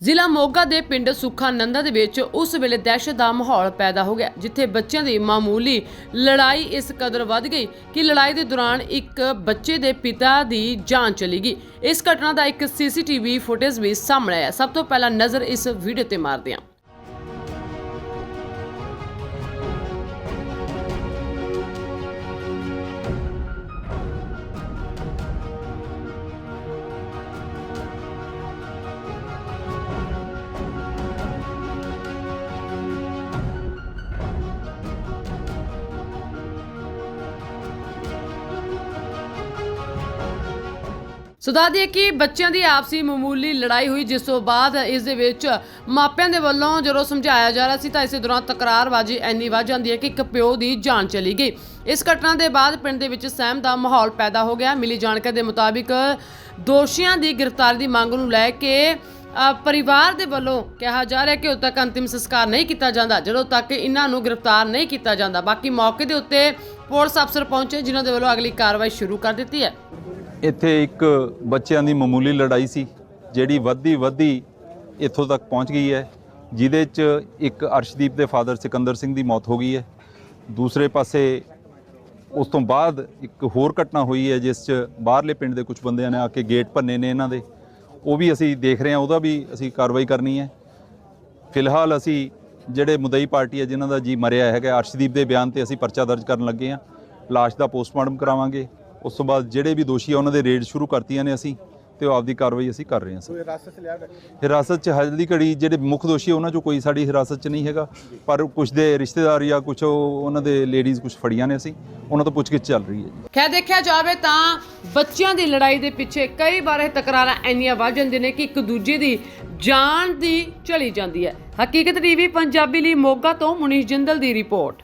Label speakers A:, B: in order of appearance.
A: ਜ਼ਿਲ੍ਹਾ ਮੋਗਾ ਦੇ ਪਿੰਡ ਸੁੱਖਾ ਨੰਦਾ ਦੇ ਵਿੱਚ ਉਸ ਵੇਲੇ ਦਹਿਸ਼ਤ ਦਾ ਮਾਹੌਲ ਪੈਦਾ ਹੋ ਗਿਆ, ਜਿੱਥੇ ਬੱਚਿਆਂ ਦੀ ਮਾਮੂਲੀ ਲੜਾਈ ਇਸ ਕਦਰ ਵੱਧ ਗਈ ਕਿ ਲੜਾਈ ਦੇ ਦੌਰਾਨ ਇੱਕ ਬੱਚੇ ਦੇ ਪਿਤਾ ਦੀ ਜਾਨ ਚਲੀ ਗਈ। ਇਸ ਘਟਨਾ ਦਾ ਇੱਕ ਸੀਸੀਟੀਵੀ ਫੁਟੇਜ ਵੀ ਸਾਹਮਣੇ ਆਇਆ। ਸਭ ਤੋਂ ਪਹਿਲਾਂ ਨਜ਼ਰ ਇਸ ਵੀਡੀਓ ਤੇ ਮਾਰਦੇ ਹਾਂ। ਸੋ ਦੱਸ ਦਈਏ ਕਿ ਬੱਚਿਆਂ ਦੀ ਆਪਸੀ ਮਾਮੂਲੀ ਲੜਾਈ ਹੋਈ, ਜਿਸ ਤੋਂ ਬਾਅਦ ਇਸ ਦੇ ਵਿੱਚ ਮਾਪਿਆਂ ਦੇ ਵੱਲੋਂ ਜਦੋਂ ਸਮਝਾਇਆ ਜਾ ਰਿਹਾ ਸੀ ਤਾਂ ਇਸੇ ਦੌਰਾਨ ਤਕਰਾਰਬਾਜ਼ੀ ਇੰਨੀ ਵੱਧ ਜਾਂਦੀ ਹੈ ਕਿ ਇੱਕ ਪਿਓ ਦੀ ਜਾਨ ਚਲੀ ਗਈ। ਇਸ ਘਟਨਾ ਦੇ ਬਾਅਦ ਪਿੰਡ ਦੇ ਵਿੱਚ ਸਹਿਮ ਦਾ ਮਾਹੌਲ ਪੈਦਾ ਹੋ ਗਿਆ। ਮਿਲੀ ਜਾਣਕਾਰੀ ਦੇ ਮੁਤਾਬਿਕ ਦੋਸ਼ੀਆਂ ਦੀ ਗ੍ਰਿਫਤਾਰੀ ਦੀ ਮੰਗ ਨੂੰ ਲੈ ਕੇ ਪਰਿਵਾਰ ਦੇ ਵੱਲੋਂ ਕਿਹਾ ਜਾ ਰਿਹਾ ਕਿ ਉਦੋਂ ਤੱਕ ਅੰਤਿਮ ਸੰਸਕਾਰ ਨਹੀਂ ਕੀਤਾ ਜਾਂਦਾ, ਜਦੋਂ ਤੱਕ ਇਹਨਾਂ ਨੂੰ ਗ੍ਰਿਫਤਾਰ ਨਹੀਂ ਕੀਤਾ ਜਾਂਦਾ। ਬਾਕੀ ਮੌਕੇ ਦੇ ਉੱਤੇ ਪੁਲਿਸ ਅਫਸਰ ਪਹੁੰਚੇ, ਜਿਨ੍ਹਾਂ ਦੇ ਵੱਲੋਂ ਅਗਲੀ ਕਾਰਵਾਈ ਸ਼ੁਰੂ ਕਰ ਦਿੱਤੀ ਹੈ।
B: ਇੱਥੇ ਇੱਕ ਬੱਚਿਆਂ ਦੀ ਮਾਮੂਲੀ ਲੜਾਈ ਸੀ, ਜਿਹੜੀ ਵੱਧਦੀ ਵੱਧਦੀ ਇੱਥੋਂ ਤੱਕ ਪਹੁੰਚ ਗਈ ਹੈ, ਜਿਹਦੇ 'ਚ ਇੱਕ ਅਰਸ਼ਦੀਪ ਦੇ ਫਾਦਰ ਸਿਕੰਦਰ ਸਿੰਘ ਦੀ ਮੌਤ ਹੋ ਗਈ ਹੈ। ਦੂਸਰੇ ਪਾਸੇ ਉਸ ਤੋਂ ਬਾਅਦ ਇੱਕ ਹੋਰ ਘਟਨਾ ਹੋਈ ਹੈ, ਜਿਸ 'ਚ ਬਾਹਰਲੇ ਪਿੰਡ ਦੇ ਕੁਝ ਬੰਦਿਆਂ ਨੇ ਆ ਕੇ ਗੇਟ ਭੰਨੇ ਨੇ ਇਹਨਾਂ ਦੇ। ਉਹ ਵੀ ਅਸੀਂ ਦੇਖ ਰਹੇ ਹਾਂ, ਉਹਦਾ ਵੀ ਅਸੀਂ ਕਾਰਵਾਈ ਕਰਨੀ ਹੈ। ਫਿਲਹਾਲ ਅਸੀਂ ਜਿਹੜੇ ਮੁਦਈ ਪਾਰਟੀ ਹੈ, ਜਿਨ੍ਹਾਂ ਦਾ ਜੀ ਮਰਿਆ ਹੈਗਾ, ਅਰਸ਼ਦੀਪ ਦੇ ਬਿਆਨ ਤੇ ਅਸੀਂ ਪਰਚਾ ਦਰਜ ਕਰਨ ਲੱਗੇ ਹਾਂ। ਲਾਸ਼ ਦਾ ਪੋਸਟਮਾਰਟਮ ਕਰਾਵਾਂਗੇ। ਉਸ ਤੋਂ ਬਾਅਦ ਜਿਹੜੇ ਵੀ ਦੋਸ਼ੀ ਆ ਉਹਨਾਂ ਦੇ ਰੇਡ ਸ਼ੁਰੂ ਕਰਤੀਆਂ ਨੇ ਅਸੀਂ ਤੇ ਉਹ ਆਪਦੀ ਕਾਰਵਾਈ ਅਸੀਂ ਕਰ ਰਹੇ ਹਾਂ ਸਰ।
C: ਹਿਰਾਸਤ 'ਚ ਲਿਆ
B: ਹਿਰਾਸਤ 'ਚ ਹਜੇ ਦੀ ਘੜੀ ਜਿਹੜੇ ਮੁੱਖ ਦੋਸ਼ੀ ਆ ਉਹਨਾਂ 'ਚੋਂ ਕੋਈ ਸਾਡੀ ਹਿਰਾਸਤ 'ਚ ਨਹੀਂ ਹੈਗਾ। ਪਰ ਕੁਝ ਦੇ ਰਿਸ਼ਤੇਦਾਰ ਜਾਂ ਕੁਝ ਉਹਨਾਂ ਦੇ ਲੇਡੀਜ਼ ਕੁਝ ਫੜੀਆਂ ਨੇ ਅਸੀਂ ਉਹਨਾਂ ਤੋਂ ਪੁੱਛਗਿੱਛ ਚੱਲ ਰਹੀ ਹੈ ਜੀ।
A: ਖੈਰ ਦੇਖਿਆ ਜਾਵੇ ਤਾਂ ਬੱਚਿਆਂ ਦੀ ਲੜਾਈ ਦੇ ਪਿੱਛੇ ਕਈ ਵਾਰ ਇਹ ਤਕਰਾਰਾਂ ਇੰਨੀਆਂ ਵੱਧ ਜਾਂਦੀਆਂ ਨੇ ਕਿ ਇੱਕ ਦੂਜੇ ਦੀ ਜਾਨ ਦੀ ਚਲੀ ਜਾਂਦੀ ਹੈ। ਹਕੀਕਤ ਟੀਵੀ ਪੰਜਾਬੀ ਲਈ ਮੋਗਾ ਤੋਂ ਮੁਨੀਸ਼ ਜਿੰਦਲ ਦੀ ਰਿਪੋਰਟ।